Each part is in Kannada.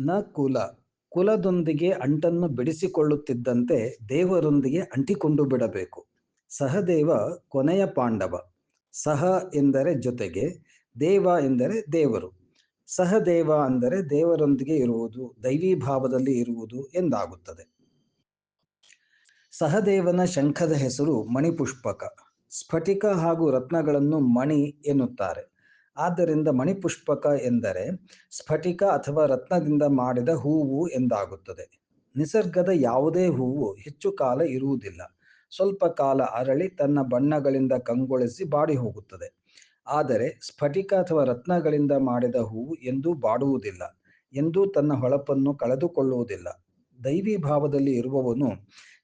ನ ಕುಲ, ಕುಲದೊಂದಿಗೆ ಅಂಟನ್ನು ಬಿಡಿಸಿಕೊಳ್ಳುತ್ತಿದ್ದಂತೆ ದೇವರೊಂದಿಗೆ ಅಂಟಿಕೊಂಡು ಬಿಡಬೇಕು. ಸಹದೇವ ಕೊನೆಯ ಪಾಂಡವ. ಸಹ ಎಂದರೆ ಜೊತೆಗೆ, ದೇವ ಎಂದರೆ ದೇವರು. ಸಹದೇವ ಅಂದರೆ ದೇವರೊಂದಿಗೆ ಇರುವುದು ದೈವಿ ಭಾವದಲ್ಲಿ ಇರುವುದು ಎಂದಾಗುತ್ತದೆ. ಸಹದೇವನ ಶಂಖದ ಹೆಸರು ಮಣಿಪುಷ್ಪಕ. ಸ್ಫಟಿಕ ಹಾಗೂ ರತ್ನಗಳನ್ನು ಮಣಿ ಎನ್ನುತ್ತಾರೆ. ಆದ್ದರಿಂದ ಮಣಿಪುಷ್ಪಕ ಎಂದರೆ ಸ್ಫಟಿಕ ಅಥವಾ ರತ್ನದಿಂದ ಮಾಡಿದ ಹೂವು ಎಂದಾಗುತ್ತದೆ. ನಿಸರ್ಗದ ಯಾವುದೇ ಹೂವು ಹೆಚ್ಚು ಕಾಲ ಇರುವುದಿಲ್ಲ. ಸ್ವಲ್ಪ ಕಾಲ ಅರಳಿ ತನ್ನ ಬಣ್ಣಗಳಿಂದ ಕಂಗೊಳಿಸಿ ಬಾಡಿ ಹೋಗುತ್ತದೆ. ಆದರೆ ಸ್ಫಟಿಕ ಅಥವಾ ರತ್ನಗಳಿಂದ ಮಾಡಿದ ಹೂವು ಎಂದೂ ಬಾಡುವುದಿಲ್ಲ, ಎಂದೂ ತನ್ನ ಹೊಳಪನ್ನು ಕಳೆದುಕೊಳ್ಳುವುದಿಲ್ಲ. ದೈವಿ ಭಾವದಲ್ಲಿ ಇರುವವನು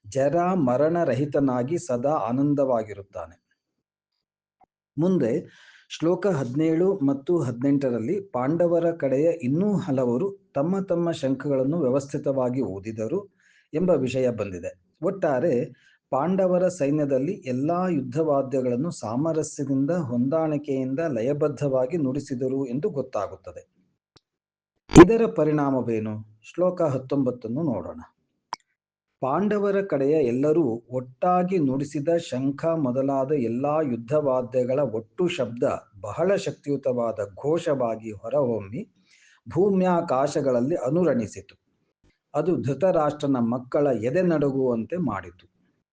ಜರ ಮರಣರಹಿತನಾಗಿ ಸದಾ ಆನಂದವಾಗಿರುತ್ತಾನೆ. ಮುಂದೆ ಶ್ಲೋಕ ಹದಿನೇಳು ಮತ್ತು ಹದಿನೆಂಟರಲ್ಲಿ ಪಾಂಡವರ ಕಡೆಯ ಇನ್ನೂ ಹಲವರು ತಮ್ಮ ತಮ್ಮ ಶಂಖಗಳನ್ನು ವ್ಯವಸ್ಥಿತವಾಗಿ ಓದಿದರು ಎಂಬ ವಿಷಯ ಬಂದಿದೆ. ಒಟ್ಟಾರೆ ಪಾಂಡವರ ಸೈನ್ಯದಲ್ಲಿ ಎಲ್ಲಾ ಯುದ್ಧವಾದ್ಯಗಳನ್ನು ಸಾಮರಸ್ಯದಿಂದ, ಹೊಂದಾಣಿಕೆಯಿಂದ, ಲಯಬದ್ಧವಾಗಿ ನುಡಿಸಿದರು ಎಂದು ಗೊತ್ತಾಗುತ್ತದೆ. ಇದರ ಪರಿಣಾಮವೇನು? ಶ್ಲೋಕ ಹತ್ತೊಂಬತ್ತನ್ನು ನೋಡೋಣ. ಪಾಂಡವರ ಕಡೆಯ ಎಲ್ಲರೂ ಒಟ್ಟಾಗಿ ನುಡಿಸಿದ ಶಂಖ ಮೊದಲಾದ ಎಲ್ಲಾ ಯುದ್ಧವಾದ್ಯಗಳ ಒಟ್ಟು ಶಬ್ದ ಬಹಳ ಶಕ್ತಿಯುತವಾದ ಘೋಷವಾಗಿ ಹೊರಹೊಮ್ಮಿ ಭೂಮ್ಯಾಕಾಶಗಳಲ್ಲಿ ಅನುರಣಿಸಿತು. ಅದು ಧೃತರಾಷ್ಟ್ರನ ಮಕ್ಕಳ ಎದೆ ನಡುಗುವಂತೆ ಮಾಡಿತು.